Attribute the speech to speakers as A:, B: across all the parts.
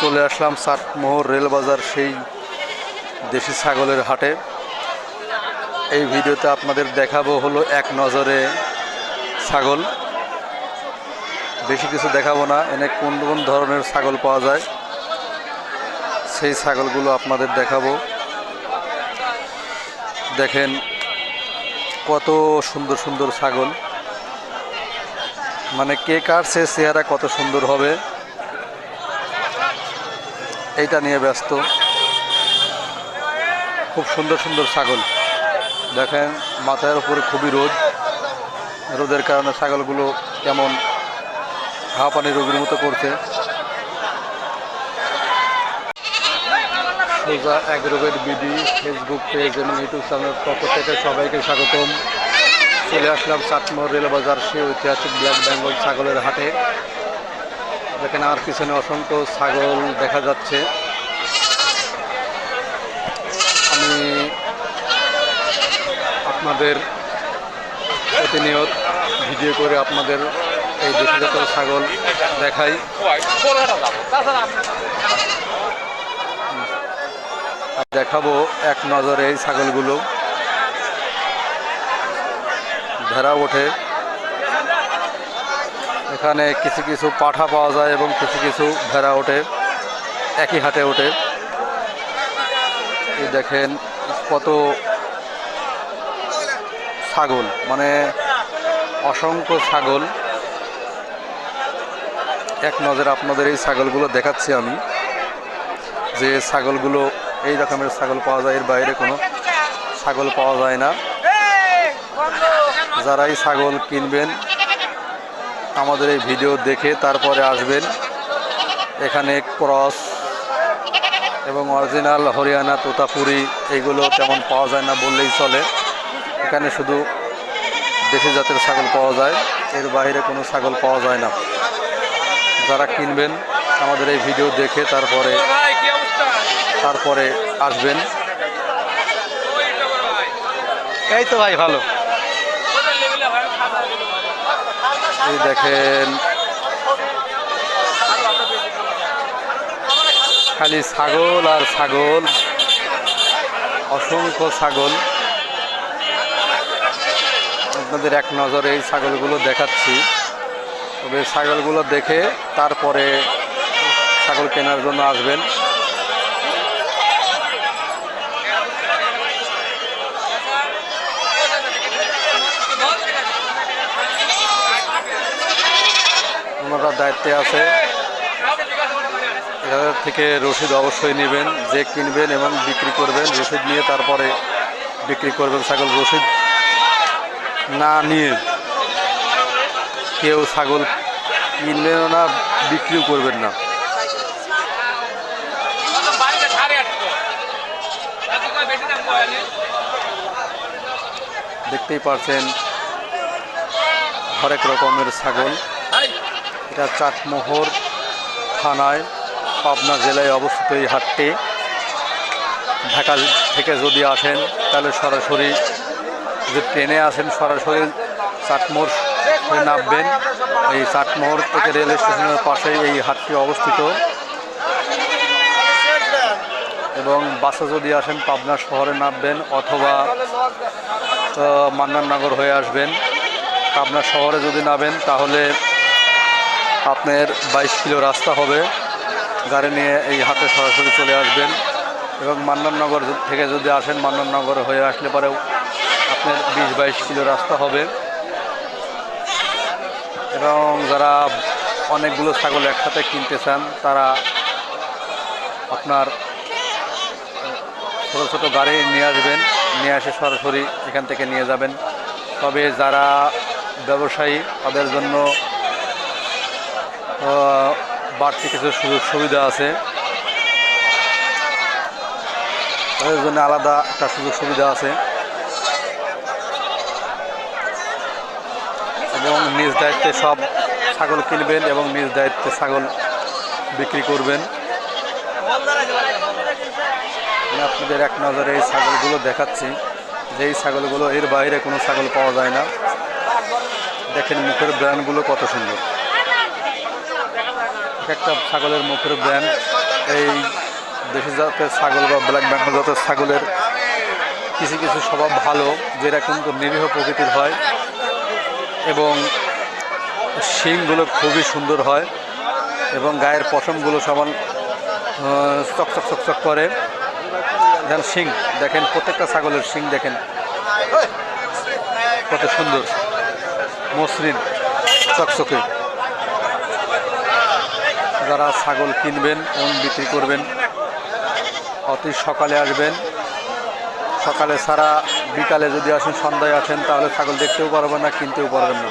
A: চলে আসলাম চাটমোহর রেলবাজার, সেই দেশি ছাগলের হাটে। এই ভিডিওতে আপনাদের দেখাবো হলো এক নজরে ছাগল। বেশি কিছু দেখাবো না, এনে কোন কোন ধরনের ছাগল পাওয়া যায়, সেই ছাগলগুলো আপনাদের দেখাবো। দেখেন কত সুন্দর সুন্দর ছাগল। মানে কে কার সে চেহারা কত সুন্দর হবে এইটা নিয়ে ব্যস্ত। খুব সুন্দর সুন্দর ছাগল। দেখেন, মাথার উপরে খুবই রোদ। রোদের কারণে ছাগলগুলো কেমন হাঁপানি রোগীর মতো করছে। সোজা অ্যাগ্রোভেট বিডি ফেসবুক পেজ এবং ইউটিউব চ্যানেলের পক্ষ থেকে সবাইকে স্বাগতম। চলে আসলাম চাটমোহর রেলবাজার সে ঐতিহাসিক ব্ল্যাক বেঙ্গল ছাগলের হাটে। দেখেন আর পিছনে অসংখ্য ছাগল দেখা যাচ্ছে। আমি আপনাদের প্রতিনিয়ত ভিডিও করে আপনাদের এই দেশিজাত ছাগল দেখাই। দেখাবো এক নজরে এই ছাগলগুলো। ভেড়া ওঠে। এখানে কিছু কিছু পাঠা পাওয়া যায় এবং কিছু কিছু ভেড়া ওঠে, একই হাটে ওঠে। দেখেন কত ছাগল মানে অসংখ্য ছাগল। এক নজরে আপনাদের এই ছাগলগুলো দেখাচ্ছি আমি। যে ছাগলগুলো, এই রকমের ছাগল পাওয়া যায়, এর বাইরে কোনো ছাগল পাওয়া যায় না। যারাই ছাগল কিনবেন আমাদের এই ভিডিও দেখে তারপরে আসবেন এখানে ক্রস এবং অরিজিনাল হরিয়ানা, তোতাপুরি এইগুলো তেমন পাওয়া যায় না বললেই চলে। এখানে শুধু দেশি জাতের ছাগল পাওয়া যায়, এর বাইরে কোনো ছাগল পাওয়া যায় না। যারা কিনবেন আমাদের এই ভিডিও দেখে তারপরে তারপরে আসবেন। এই তো ভাই, ভালো। দেখেন, খালি ছাগল আর ছাগল, অসংখ্য ছাগল। আপনাদের এক নজরে এই ছাগলগুলো দেখাচ্ছি। তবে ছাগলগুলো দেখে তারপরে ছাগল কেনার জন্য আসবেন। ওনারা দায়িত্বে আছে। এদের থেকে রসিদ অবশ্যই নেবেন, যে কিনবেন এবং বিক্রি করবেন, রসিদ নিয়ে তারপরে বিক্রি করবেন ছাগল। রসিদ না নিয়ে কেউ ছাগল কিনবেনও না, বিক্রিও করবেন না। দেখতেই পারছেন, হরেক রকমের ছাগল। এটা চাটমোহর থানায় পাবনা জেলায় অবস্থিত এই হাটটি। ঢাকা থেকে যদি আসেন, তাহলে সরাসরি যে ট্রেনে আসেন, সরাসরি চাটমোহর নামবেন। এই চাটমোহর থেকে রেল স্টেশনের পাশেই এই হাটটি অবস্থিত। এবং বাসে যদি আসেন, পাবনা শহরে নামবেন অথবা মান্নাননগর হয়ে আসবেন। পাবনা শহরে যদি নামেন, তাহলে আপনার বাইশ কিলো রাস্তা হবে। গাড়ি নিয়ে এই হাটে সরাসরি চলে আসবেন এবং মান্নাননগর থেকে যদি আসেন মান্নাননগর হয়ে আসলে পরেও আপনার বিশ বাইশ কিলো রাস্তা হবে। এবং যারা অনেকগুলো ছাগল একসাথে কিনতে চান, তারা আপনার ছোটো ছোটো গাড়ি নিয়ে আসবেন, নিয়ে এসে সরাসরি এখান থেকে নিয়ে যাবেন। তবে যারা ব্যবসায়ী, তাদের জন্য বাড়তি কিছু সুযোগ সুবিধা আছে। তাদের জন্য আলাদা একটা সুযোগ সুবিধা আছে। এবং নিজ দায়িত্বে সব ছাগল কিনবেন এবং নিজ দায়িত্বে ছাগল বিক্রি করবেন। আমি আপনাদের এক নজরে এই ছাগলগুলো দেখাচ্ছি। যে এই ছাগলগুলো এর বাইরে কোনো ছাগল পাওয়া যায় না। দেখেন মুখের ব্র্যান্ডগুলো কত সুন্দর। একটা ছাগলের মুখের ব্র্যান্ড এই দেশি জাতের ছাগল বা ব্ল্যাক বেঙ্গল জাতের ছাগলের কিছু কিছু স্বভাব ভালো, যেটা কিন্তু নিরীহ প্রকৃতির হয় এবং শিংগুলো খুবই সুন্দর হয় এবং গায়ের পশমগুলো সমান চকচক চকচক করে। দেখেন শিং, দেখেন প্রত্যেকটা ছাগলের শিং দেখেন। কত সুন্দর, মসৃণ, চকচকে। যারা ছাগল কিনবেন এবং বিক্রি করবেন, অতি সকালে আসবেন। সকালে ছাড়া বিকালে যদি আসেন, সন্ধ্যায় আসেন, তাহলে ছাগল দেখতেও পারবেন না, কিনতেও পারবেন না।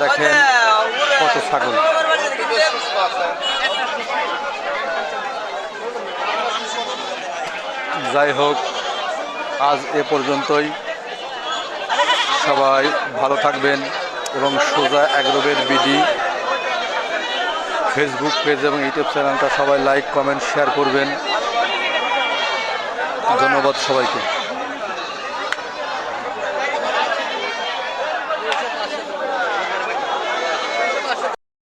A: দেখেন কত ছাগল। যাই হোক, আজ এ পর্যন্তই। সবাই ভালো থাকবেন। এবং সোজা অ্যাগ্রোবের বিডি। ফেসবুক পেজ এবং ইউটিউব চ্যানেলটা সবাই লাইক কমেন্ট শেয়ার করবেন। ধন্যবাদ সবাইকে।